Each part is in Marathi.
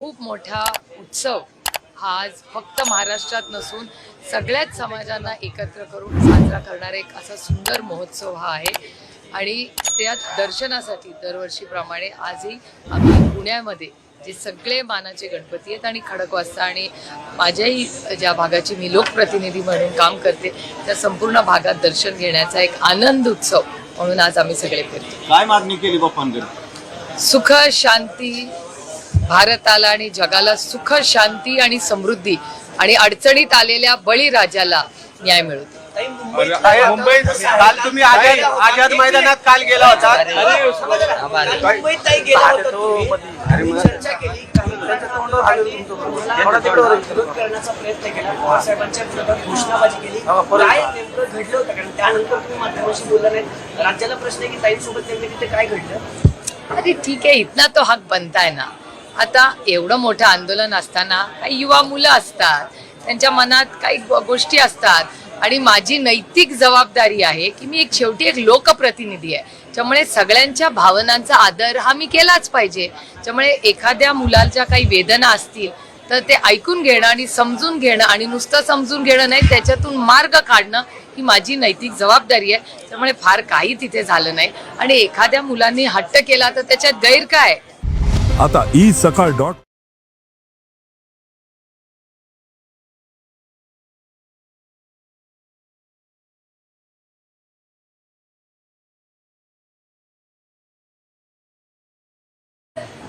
खूप मोठा उत्सव हा आज फक्त महाराष्ट्रात नसून सगळ्याच समाजांना एकत्र करून साजरा करणारा एक असा सुंदर महोत्सव हा आहे. आणि त्या दर्शनासाठी दरवर्षीप्रमाणे आजही आम्ही पुण्यामध्ये जे सगळे मानाचे गणपती आहेत आणि खडकवासला आणि माझ्याही ज्या भागाची मी लोकप्रतिनिधी म्हणून काम करते त्या संपूर्ण भागात दर्शन घेण्याचा एक आनंद उत्सव म्हणून आज आम्ही सगळे फिरतो. काय मागणी केली सुख शांती भारताला आणि जगाला सुख शांती आणि समृद्धी आणि अडचणीत आलेल्या बळीराजाला न्याय मिळू दे. मुंबईत काल तुम्ही आझाद आझाद मैदानात काल गेला होता मुंबईत ताई गेला होता तुम्ही. चर्चा केली काही लोकांनी तुम्हाला विरोध करण्याचा प्रयत्न केला पवार साहेबांच्या विरोधात घोषणाबाजी केली काय नेमकं घडलं होतं कारण त्यानंतर तुम्ही माध्यमांशी बोलला नाही राज्याला प्रश्न आहे की ताईंसोबत नेमकं तिथे काय घडलं अरे ठीक आहे इथना तो हक बनताय ना आता एवढं मोठं आंदोलन असताना काही युवा मुलं असतात त्यांच्या मनात काही गोष्टी असतात. आणि माझी नैतिक जबाबदारी आहे की मी एक शेवटी एक लोकप्रतिनिधी आहे. त्यामुळे सगळ्यांच्या भावनांचा आदर हा मी केलाच पाहिजे. त्यामुळे एखाद्या मुलाच्या काही वेदना असतील तर ते ऐकून घेणं आणि समजून घेणं आणि नुसतं समजून घेणं नाही त्याच्यातून मार्ग काढणं ही माझी नैतिक जबाबदारी आहे. त्यामुळे फार काही तिथे झालं नाही. आणि एखाद्या मुलांनी हट्ट केला तर त्याच्यात गैर काय? आता ई सकाळ डॉट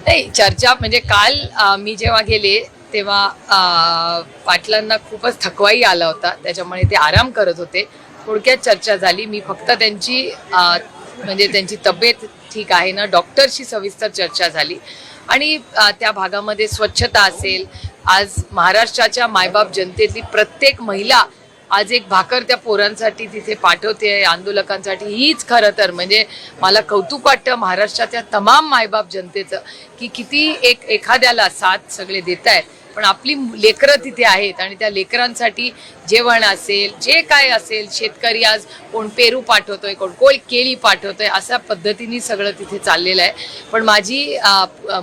नाही चर्चा म्हणजे काल मी जेव्हा गेले तेव्हा पाटलांना खूपच थकवाई आला होता. त्याच्यामुळे ते आराम करत होते. थोडक्यात चर्चा झाली. मी फक्त त्यांची म्हणजे त्यांची तब्येत ठीक आहे ना डॉक्टरशी सविस्तर चर्चा झाली. आणि त्या भागामध्ये स्वच्छता असेल आज महाराष्ट्राच्या मायबाप जनतेतली प्रत्येक महिला आज एक भाकर त्या पोरांसाठी तिथे पाठवते आंदोलकांसाठी. हीच खरं तर म्हणजे मला कौतुक वाटतं महाराष्ट्राच्या तमाम मायबाप जनतेचं की किती एक एखाद्याला साथ सगळे देत आहेत पण आपली लेकरं तिथे आहेत आणि त्या लेकरांसाठी जेवण असेल जे काय असेल शेतकरी आज कोण पेरू पाठवतोय कोण कोण केळी पाठवतोय अशा पद्धतीने सगळं तिथे चाललेलं आहे. पण माझी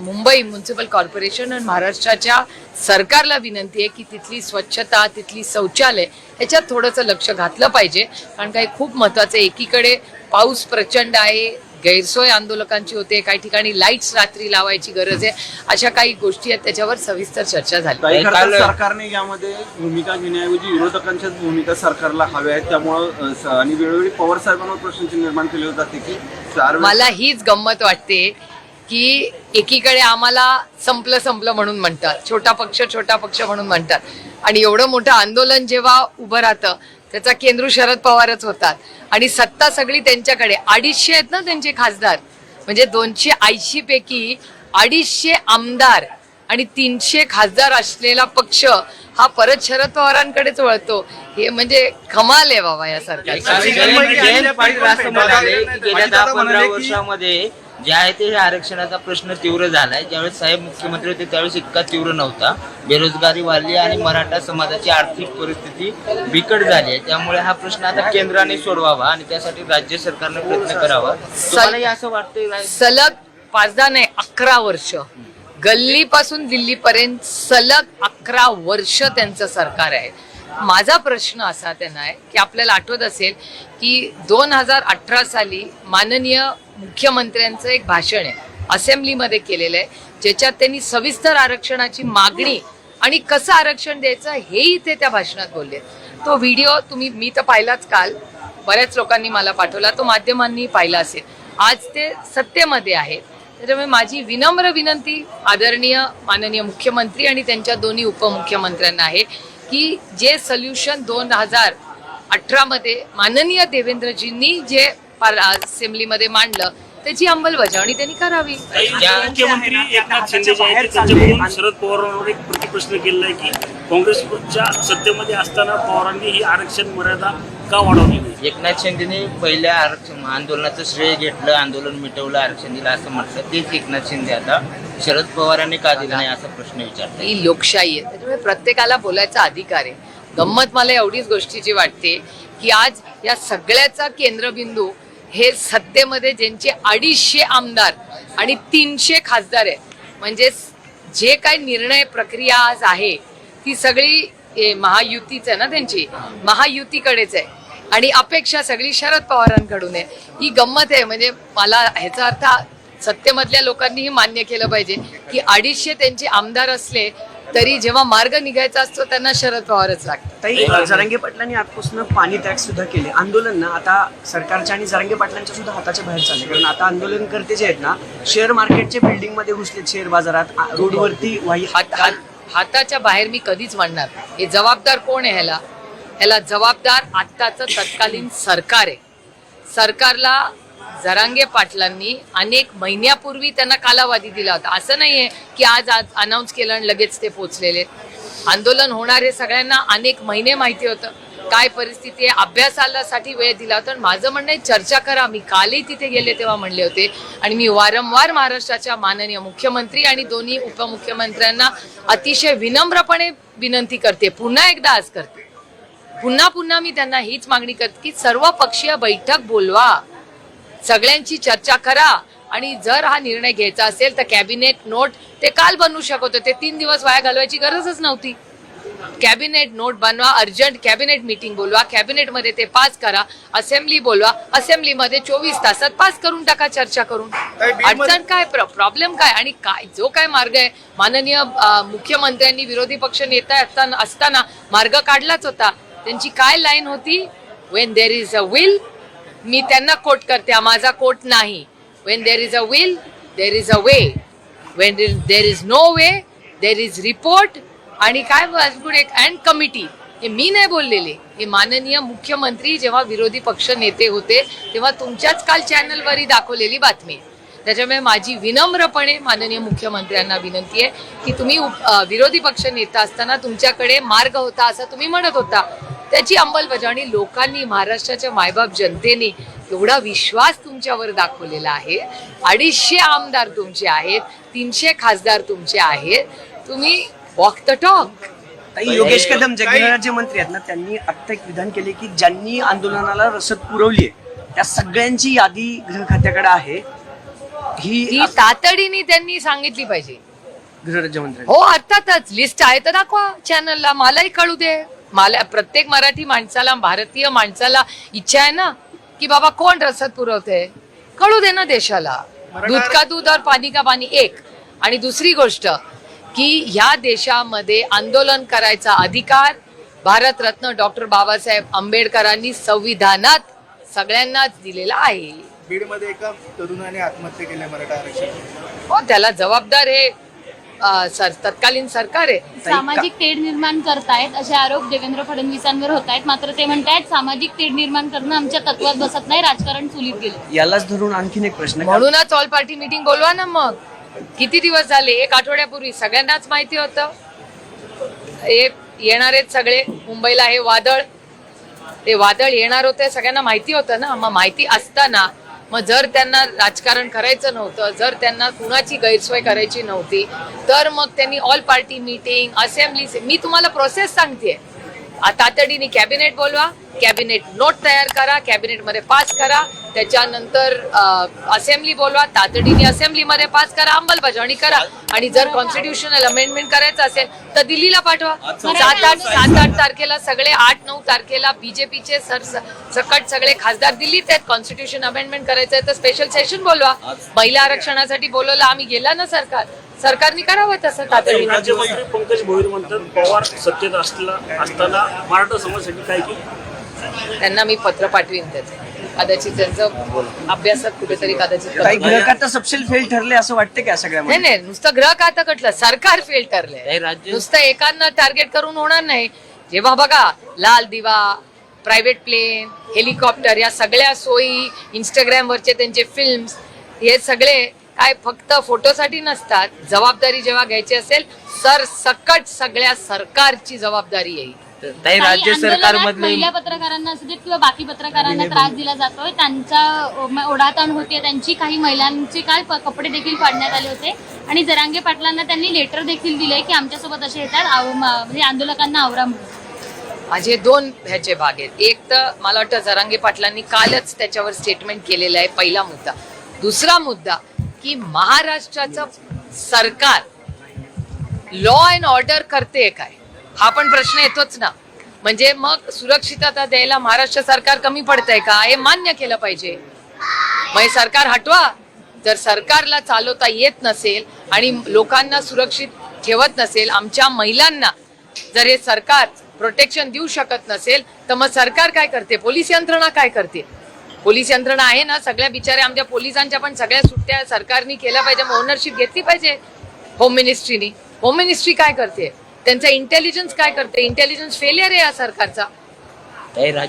मुंबई म्युन्सिपल कॉर्पोरेशन आणि महाराष्ट्राच्या सरकारला विनंती आहे की तिथली स्वच्छता तिथली शौचालय ह्याच्यात थोडंसं लक्ष घातलं पाहिजे. कारण काही खूप महत्वाचं आहे. एकीकडे पाऊस प्रचंड आहे गैरसोय आंदोलकांची होते काही ठिकाणी लाईट्स रात्री लावायची गरज आहे अशा काही गोष्टी आहेत त्याच्यावर सविस्तर चर्चा झाली. सरकारने यामध्ये भूमिका घेण्याऐवजी विरोधकांच्याच भूमिका सरकारला हव्या आहेत त्यामुळं आणि वेळोवेळी पवार साहेबांवर प्रश्न निर्माण केले जाते की मला हीच गंमत वाटते की एकीकडे आम्हाला संपलं संपलं म्हणून म्हणतात छोटा पक्ष छोटा पक्ष म्हणून म्हणतात. आणि एवढं मोठं आंदोलन जेव्हा उभं राहतं त्याचा केंद्र शरद पवारच होतात. आणि सत्ता सगळी त्यांच्याकडे. अडीचशे आहेत ना त्यांचे खासदार? म्हणजे दोनशे ऐंशी पैकी अडीचशे आमदार आणि तीनशे खासदार असलेला पक्ष हा परत शरद पवारांकडेच वळतो. हे म्हणजे कमाल आहे बाबा या की गेल्या दहा पंधरा वर्षामध्ये जे आहे ते आरक्षणाचा प्रश्न तीव्र झालाय. ज्यावेळेस साहेब मुख्यमंत्री होते त्यावेळेस इतका तीव्र नव्हता. बेरोजगारी वाढली आणि मराठा समाजाची आर्थिक परिस्थिती बिकट झाली आहे. त्यामुळे हा प्रश्न आता केंद्राने सोडवावा आणि त्यासाठी राज्य सरकारने प्रयत्न करावा. तुम्हालाही असं वाटतंय सलग पाचदा नाही अकरा वर्ष. गल्लीपासून दिल्लीपर्यंत सलग अकरा वर्ष त्यांचं सरकार आहे. माझा प्रश्न असा त्यांना आहे की आपल्याला आठवत असेल की दोन हजार अठरा साली माननीय मुख्यमंत्र्यांचं एक भाषण आहे असेंब्लीमध्ये केलेलं आहे ज्याच्यात त्यांनी सविस्तर आरक्षणाची मागणी आणि कसं आरक्षण द्यायचं हेही ते त्या भाषणात बोलले. तो व्हिडिओ तुम्ही मी तर पाहिलाच काल. बऱ्याच लोकांनी मला पाठवला तो माध्यमांनी पाहिला असेल. आज ते सत्तेमध्ये आहेत त्याच्यामुळे माझी विनम्र विनंती आदरणीय माननीय मुख्यमंत्री आणि त्यांच्या दोन्ही उपमुख्यमंत्र्यांना आहे की जे सोल्युशन दोन हजार अठरामध्ये माननीय देवेंद्रजींनी जे पार- असेंब्लीमध्ये मांडलं त्याची अंमलबजावणी त्यांनी करावी. मुख्यमंत्री एकनाथ शिंदे जे आहेत त्यांच्याकडून शरद पवारांवर एक प्रतिप्रश्न केलेला आहे की काँग्रेसच्या सत्तेमध्ये असताना पवारांनी ही आरक्षण मर्यादा का वाढवली? एकनाथ शिंदेने पहिल्या आरक्षण आंदोलनाचं श्रेय घेतलं आंदोलन मिटवलं आरक्षण दिलं असं म्हटलं. तेच एकनाथ शिंदे आता शरद पवारांनी का दिलं नाही असा प्रश्न विचारला ही लोकशाही आहे. त्याच्यामुळे प्रत्येकाला बोलायचा अधिकार आहे. गंमत मला एवढीच गोष्टीची वाटते की आज या सगळ्याचा केंद्रबिंदू हे सत्तेमध्ये ज्यांचे अडीचशे आमदार आणि तीनशे खासदार आहेत. म्हणजे जे काही निर्णय प्रक्रिया आज आहे ती सगळी महायुतीच आहे ना त्यांची? महायुतीकडेच आहे. आणि अपेक्षा सगळी शरद पवारांकडून आहे. ही गंमत आहे. म्हणजे मला ह्याचा अर्थ सत्तेमधल्या लोकांनीही मान्य केलं पाहिजे की अडीचशे त्यांचे आमदार असले तरी जेव्हा मार्ग निघायचा असतो त्यांना शरद पवारच लागतात ताई जरांगे पाटलांनी आजपासून पाणी टॅक्स सुद्धा केले. आंदोलन ना आता सरकारच्या आणि जरांगे पाटलांच्या सुद्धा हाताच्या बाहेर चालले. कारण आता आंदोलनकर्ते जे आहेत ना शेअर मार्केटच्या बिल्डिंगमध्ये घुसले शेअर बाजारात रोडवरती वाही हात हात- हाताच्या बाहेर मी कधीच म्हणणार हे जबाबदार कोण आहे ह्याला? ह्याला जबाबदार आत्ताचं तत्कालीन सरकार आहे. सरकारला जरांगे पाटलांनी अनेक महिन्यापूर्वी त्यांना कालावधी दिला होता. असं नाही आहे की आज आज अनाऊन्स केलं आणि लगेच ते पोचलेले आंदोलन होणार हे सगळ्यांना अनेक महिने माहिती होतं. काय परिस्थिती आहे? अभ्यासालासाठी वेळ दिला होता माझं म्हणणं आहे चर्चा करा. मी कालही तिथे गेले तेव्हा म्हणले होते. आणि मी वारंवार महाराष्ट्राच्या माननीय मुख्यमंत्री आणि दोन्ही उपमुख्यमंत्र्यांना अतिशय विनम्रपणे विनंती करते. पुन्हा एकदा आज करते. पुन्हा पुन्हा मी त्यांना हीच मागणी करते की सर्व पक्षीय बैठक बोलवा. सगळ्यांची चर्चा करा. आणि जर हा निर्णय घ्यायचा असेल तर कॅबिनेट नोट ते काल बनवू शकत होते. तीन दिवस वाया घालवायची गरजच नव्हती. कॅबिनेट नोट बनवा अर्जंट कॅबिनेट मीटिंग बोलवा कॅबिनेटमध्ये ते पास करा असेंब्ली बोलवा असेंब्लीमध्ये चोवीस तासात पास करून टाका चर्चा करून. अडचण काय प्रॉब्लेम काय आणि काय? जो काय मार्ग आहे माननीय मुख्यमंत्र्यांनी विरोधी पक्ष नेता असताना असताना मार्ग काढलाच होता. त्यांची काय लाईन होती? When there is a will मी त्यांना कोट करते माझा कोट नाही. When there is a will there is a way when there is no way there is report आणि काय पुढे अँड कमिटी हे मी नाही बोललेले. हे माननीय मुख्यमंत्री जेव्हा विरोधी पक्ष नेते होते तेव्हा तुमच्याच काल चॅनलवरही दाखवलेली बातमी. त्याच्यामुळे माझी विनम्रपणे माननीय मुख्यमंत्र्यांना विनंती आहे की तुम्ही विरोधी पक्ष नेता असताना तुमच्याकडे मार्ग होता असं तुम्ही म्हणत होता. त्याची अंमलबजावणी लोकांनी महाराष्ट्राच्या मायबाप जनतेने एवढा विश्वास तुमच्यावर दाखवलेला आहे. अडीचशे आमदार तुमचे आहेत तीनशे खासदार तुमचे आहेत. तुम्ही वॉक द टॉक ताई योगेश कदम जे गृहराज्य मंत्री आहेत ना त्यांनी आता एक विधान केले की ज्यांनी आंदोलनाला रसद पुरवली आहे त्या सगळ्यांची यादी गृह खात्याकडे आहे. ही ही तातडीने त्यांनी सांगितली पाहिजे. गृहराज्यमंत्री हो अर्थातच. लिस्ट आहे तर दाखवा चॅनलला मलाही कळू दे. मला प्रत्येक मराठी माणसाला भारतीय माणसाला इच्छा आहे ना की बाबा कोण रसद पुरवते? कळू दे ना देशाला. दूध का दूध और पाणी का पाणी एक. आणि दुसरी गोष्ट की ह्या देशामध्ये आंदोलन करायचा अधिकार भारतरत्न डॉक्टर बाबासाहेब आंबेडकरांनी संविधानात सगळ्यांनाच दिलेला आहे. बीडमध्ये एका तरुणाने आत्महत्या केली मराठा आरक्षण. हो त्याला जबाबदार हे सर तत्कालीन सरकार आहे. सामाजिक तेढ निर्माण करतायत असे आरोप देवेंद्र फडणवीसांवर होत आहेत मात्र ते म्हणतायत सामाजिक तेढ निर्माण करणं आमच्या तत्वात बसत नाही राजकारण चुलीत गेलं. यालाच धरून आणखीन एक प्रश्न म्हणूनच ऑल पार्टी मीटिंग बोलवा ना मग. किती दिवस झाले? एक आठवड्यापूर्वी सगळ्यांनाच माहिती होतं. हे येणार आहेत सगळे मुंबईला हे वादळ. ते वादळ येणार होते सगळ्यांना माहिती होतं ना. मग माहिती असताना मग जर त्यांना राजकारण करायचं नव्हतं जर त्यांना कुणाची गैरसोय करायची नव्हती तर मग त्यांनी ऑल पार्टी मीटिंग असेंब्ली मी तुम्हाला प्रोसेस सांगते तातडीने कॅबिनेट बोलवा कॅबिनेट नोट तयार करा कॅबिनेटमध्ये पास करा त्याच्यानंतर असेंब्ली बोलवा तातडीने असेंब्लीमध्ये पास करा अंमलबजावणी करा. आणि जर कॉन्स्टिट्युशनल अमेंडमेंट करायचं असेल तर दिल्लीला पाठवा. सात आठ सात आठ तारखेला सगळे आठ नऊ तारखेला बीजेपीचे सर सकट सगळे खासदार दिल्लीत आहेत. कॉन्स्टिट्यूशन अमेंडमेंट करायचं आहे तर स्पेशल सेशन बोलवा. महिला आरक्षणासाठी बोलवलं आम्ही गेला ना सरकार. सरकारने करावं तसं तातडीने. राज्यमंत्री पंकज भोईर म्हणतात पवार सत्तेत असला असताना मराठा समाजासाठी काय केलं त्यांना मी पत्र पाठवीन त्याचं. कदाचित त्यांचं अभ्यासात कुठेतरी कदाचित काही कमी. खातं सपशेल फेल ठरले असं वाटतं का नाही सगळ्यामध्ये? नाही नुसतं ग्रह खाता कटलं सरकार फेल राज्य नुसतं एकांना टार्गेट करून होणार नाही. जेव्हा बघा लाल दिवा प्रायव्हेट प्लेन हेलिकॉप्टर या सगळ्या सोयी इंस्टाग्राम वरचे त्यांचे फिल्म्स हे सगळे काय फक्त फोटोसाठी नसतात जबाबदारी जेव्हा घ्यायची असेल सर सकट सगळ्या सरकारची जबाबदारी येईल ताई काही राज्य आंदोलनात सरकारमधले महिला पत्रकारांना असू देत किंवा बाकी पत्रकारांना त्रास दिला जातोय त्यांचा ओढाताण होते त्यांची काही महिलांचे काल प- कपडे देखील फाडण्यात आले होते. आणि जरांगे पाटलांना त्यांनी लेटर देखील दिलंय की आमच्यासोबत असे येतात आव- म- म्हणजे आंदोलकांना आवरा म्हणून. माझे दोन ह्याचे भाग आहेत. एक तर मला वाटतं जरांगे पाटलांनी कालच त्याच्यावर स्टेटमेंट केलेलं आहे पहिला मुद्दा. दुसरा मुद्दा की महाराष्ट्राचं सरकार लॉ अँड ऑर्डर करते काय हा पण प्रश्न येतोच ना. म्हणजे मग सुरक्षितता द्यायला महाराष्ट्र सरकार कमी पडतंय का? हे मान्य केलं पाहिजे. मग सरकार हटवा. जर सरकारला चालवता येत नसेल आणि लोकांना सुरक्षित ठेवत नसेल आमच्या महिलांना जर हे सरकार प्रोटेक्शन देऊ शकत नसेल तर मग सरकार काय करते? पोलीस यंत्रणा काय करते? पोलीस यंत्रणा आहे ना सगळ्या बिचाऱ्या आमच्या पोलिसांच्या पण सगळ्या सुट्ट्या सरकारने केल्या पाहिजे ओनरशिप घेतली पाहिजे होम मिनिस्ट्रीनी होम मिनिस्ट्री काय करते? त्यांचा इंटेलिजन्स काय करते? इंटेलिजन्स फेलियर आहे या सरकारचा.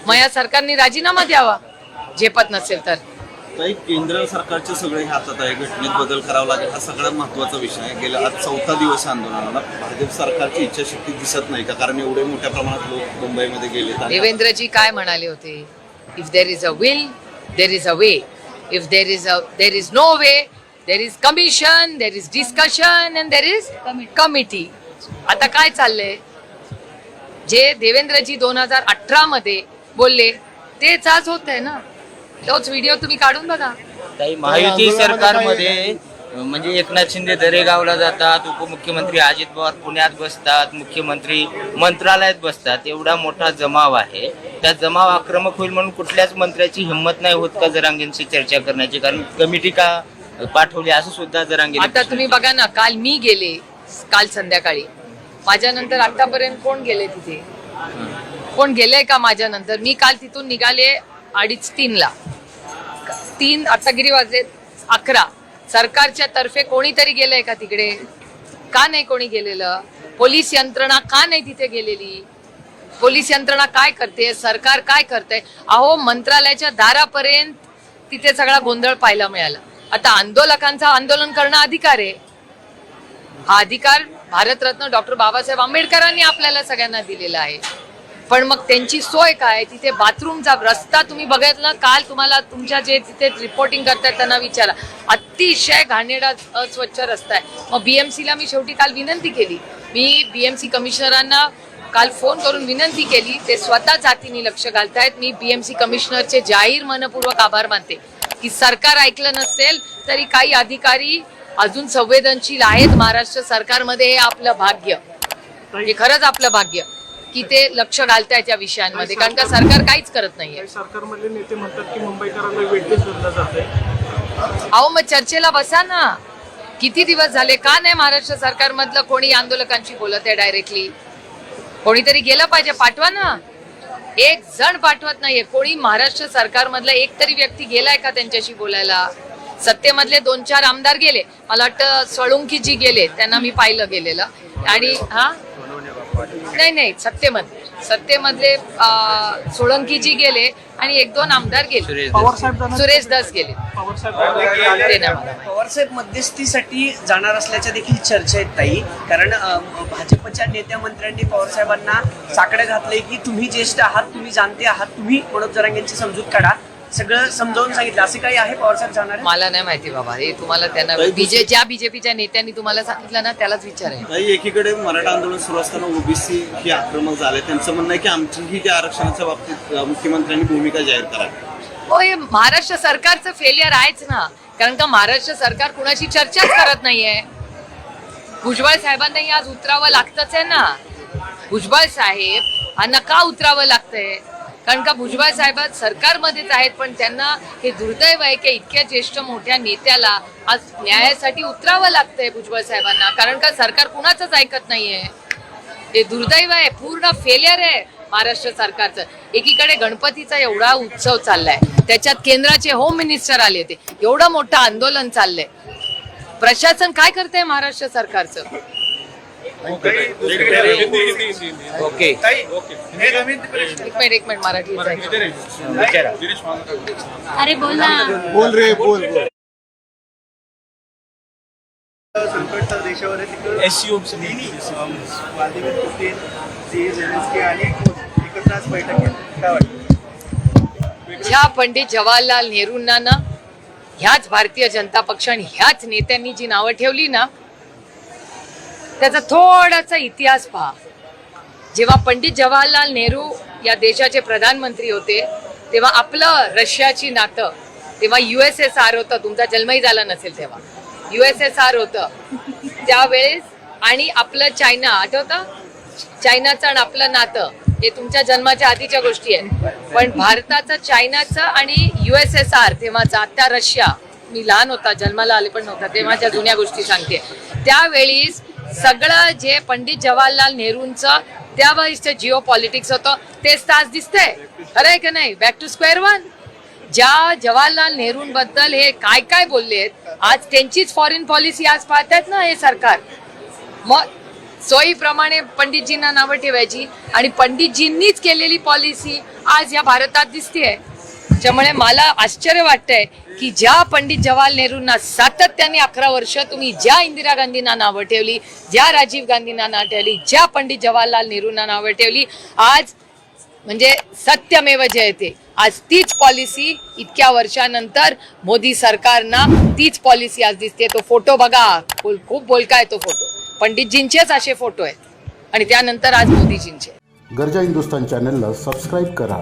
मग या सरकारने राजीनामा द्यावा झेपत नसेल तर. काही केंद्र सरकारचे सगळे हातात आहे घटनेत बदल करावा लागेल हा सगळ्यात महत्त्वाचा विषय आहे. गेल्या आज चौथा दिवस आंदोलनाला भाजप सरकारची इच्छाशक्ती दिसत नाही का? कारण एवढे मोठ्या प्रमाणात लोक मुंबईमध्ये गेलेत आणि देवेंद्रजी काय म्हणाले होते? If there is a will there is a way if there is a there is no way there is commission there is discussion and there is committee आता काय चाललंय? जे देवेंद्रजी दोन हजार अठरा मध्ये बोलले तेच आज होत आहे ना? तोच व्हिडिओ तुम्ही काढून बघा. काही महायुती सरकारमध्ये म्हणजे एकनाथ शिंदे दरेगावला जातात उपमुख्यमंत्री अजित पवार पुण्यात बसतात मुख्यमंत्री मंत्रालयात बसतात. एवढा मोठा जमाव आहे. त्या जमाव आक्रमक होईल म्हणून कुठल्याच मंत्र्याची हिंमत नाही होत का जरांगेंशी चर्चा करण्याची? कारण कमिटी का पाठवली असं सुद्धा जरांगे आता तुम्ही बघा ना काल मी गेले काल संध्याकाळी. माझ्यानंतर आतापर्यंत कोण गेले तिथे? कोण गेलंय का माझ्यानंतर? मी काल तिथून निघाले अडीच तीनला. तीन आता किती वाजले अकरा. सरकारच्या तर्फे कोणीतरी गेलंय का तिकडे? का नाही कोणी गेलेलं? पोलीस यंत्रणा का नाही तिथे गेलेली? पोलीस यंत्रणा काय करते? सरकार काय करते अहो मंत्रालयाच्या दारापर्यंत तिथे सगळा गोंधळ पाहायला मिळाला. आता आंदोलकांचा आंदोलन करणं अधिकार आहे. हा अधिकार भारतरत्न डॉक्टर बाबासाहेब आंबेडकरांनी आपल्याला सगळ्यांना दिलेला आहे. पण मग त्यांची सोय काय? तिथे बाथरूमचा रस्ता तुम्ही बघितला? काल तुम्हाला तुमच्या जे तिथे रिपोर्टिंग करतात त्यांना विचारा अतिशय घाणेरडा अस्वच्छ रस्ता आहे. मग बीएमसीला मी शेवटी काल विनंती केली. मी बीएमसी कमिशनरांना काल फोन करून विनंती केली. ते स्वतः जातीने लक्ष घालतायत. मी बीएमसी कमिशनरचे जाहीर मनपूर्वक आभार मानते. की सरकार ऐकलं नसेल तरी काही अधिकारी अजून संवेदनशील आहेत. महाराष्ट्र सरकारमध्ये हे आपलं भाग्य. हे खरंच आपलं भाग्य. की ते लक्ष घालतायत या विषयांमध्ये. कारण का सरकार काहीच करत नाहीये. सरकारमधले नेते म्हणतात की मुंबईकरांना धरलं जातंय. अहो मग चर्चेला बसा ना. किती दिवस झाले? का नाही महाराष्ट्र सरकारमधलं कोणी आंदोलकांशी बोलत आहे डायरेक्टली कोणीतरी गेलं पाहिजे पाठवा ना. एक जण पाठवत नाहीये. कोणी महाराष्ट्र सरकारमधला एक तरी व्यक्ती गेलाय का त्यांच्याशी बोलायला? सत्तेमधले दोन चार आमदार गेले. मला वाटतं सळुंकीजी गेले. त्यांना मी पाहिलं गेलेलं. आणि हा? नाही नाही सत्तेमधले सत्तेमधले अं, सोळंकीजी गेले आणि एक दोन आमदार गेले. सुरेश पवार साहेब जाणार सुरेश दस गेले. पवारसाहेब मध्यस्थीसाठी जाणार असल्याच्या देखील चर्चा आहेत ताई. कारण भाजपच्या नेत्या मंत्र्यांनी पवारसाहेबांना साकडं घातलंय की तुम्ही ज्येष्ठ आहात तुम्ही जाणते आहात तुम्ही मनोज जरांगेंची समजूत काढा. सगळं समजावून सांगितलं. असं काही आहे पवारसाहेब जाणार? मला नाही माहिती बाबा. हे तुम्हाला त्यांना बीजे ज्या बीजेपीच्या नेत्यांनी तुम्हाला सांगितलं ना त्यालाच विचारेल काही एकीकडे मराठा आंदोलन सुरू असताना ओबीसी ही आक्रमक झाले. त्यांचं म्हणणं आहे की आमचीही त्या आरक्षणाच्या बाबतीत अं, मुख्यमंत्र्यांनी भूमिका जाहीर करावी. हो हे महाराष्ट्र सरकारचं फेलियर आहेच ना. कारण का महाराष्ट्र सरकार कुणाशी चर्चाच करत नाहीये? भुजबळ साहेबांनाही आज उतरावं लागतच आहे ना. भुजबळ साहेब यांना का उतरावं लागतंय. कारण का भुजबळ साहेब सरकारमध्येच आहेत पण त्यांना हे दुर्दैव आहे की इतक्या ज्येष्ठ मोठ्या नेत्याला आज न्यायासाठी उतरावं लागतंय भुजबळ साहेबांना. कारण का सरकार कुणाचंच ऐकत नाहीये. हे दुर्दैव आहे पूर्ण फेलियर आहे महाराष्ट्र सरकारचं. एकीकडे गणपतीचा एवढा उत्सव चाललाय त्याच्यात केंद्राचे होम मिनिस्टर आले होते. एवढं मोठं आंदोलन चाललंय. प्रशासन काय करतंय महाराष्ट्र सरकारचं? ओके. एक मिनिट एक मिनिट मराठी अरे बोल ना. बोल रे बोल. ज्या पंडित जवाहरलाल नेहरूंना ना ह्याच भारतीय जनता पक्ष आणि ह्याच नेत्यांनी जी नावं ठेवली ना त्याचा थोडासा इतिहास पहा. जेव्हा पंडित जवाहरलाल नेहरू या देशाचे प्रधानमंत्री होते तेव्हा आपलं रशियाची नातं तेव्हा युएसएसआर होतं तुमचा जन्मही झाला नसेल तेव्हा. युएसएसआर होतं. त्यावेळेस आणि आपलं चायना आठवतं? चायनाचं आणि आपलं नातं हे तुमच्या जन्माच्या आधीच्या गोष्टी आहेत. पण भारताचं चायनाचं आणि युएसएसआर तेव्हाचा आता रशिया मी लहान होता जन्माला आले पण नव्हता तेव्हाच्या जुन्या गोष्टी सांगते. त्यावेळीस सगळं जे पंडित जवाहरलाल नेहरूंचं त्यावेळीचं जिओ पॉलिटिक्स होतं तेच तर आज दिसतंय. खरं आहे का नाही? बॅक टू स्क्वेअर वन ज्या जवाहरलाल नेहरूंबद्दल हे काय काय बोललेत आज त्यांचीच फॉरेन पॉलिसी आज पाहतात ना हे सरकार. मग सोयीप्रमाणे पंडितजींना नावं ठेवायची आणि पंडितजींनीच केलेली पॉलिसी आज या भारतात दिसतेय. त्यामुळे मला आश्चर्य वाटतंय की ज्या पंडित जवाहरलाल नेहरूंना सातत्याने अकरा वर्ष तुम्ही ज्या इंदिरा गांधींना नावं ठेवली ज्या राजीव गांधींना नावं ठेवली ज्या पंडित जवाहरलाल नेहरूंना नावं ठेवली आज म्हणजे सत्यमेव जयते. आज तीच पॉलिसी इतक्या वर्षानंतर मोदी सरकारना तीच पॉलिसी आज दिसते तो फोटो बघा. खूप बोलका आहे तो फोटो पंडितजींचेच असे फोटो आहेत. आणि त्यानंतर आज मोदीजींचे. गरजा हिंदुस्तान चॅनलला सबस्क्राईब करा.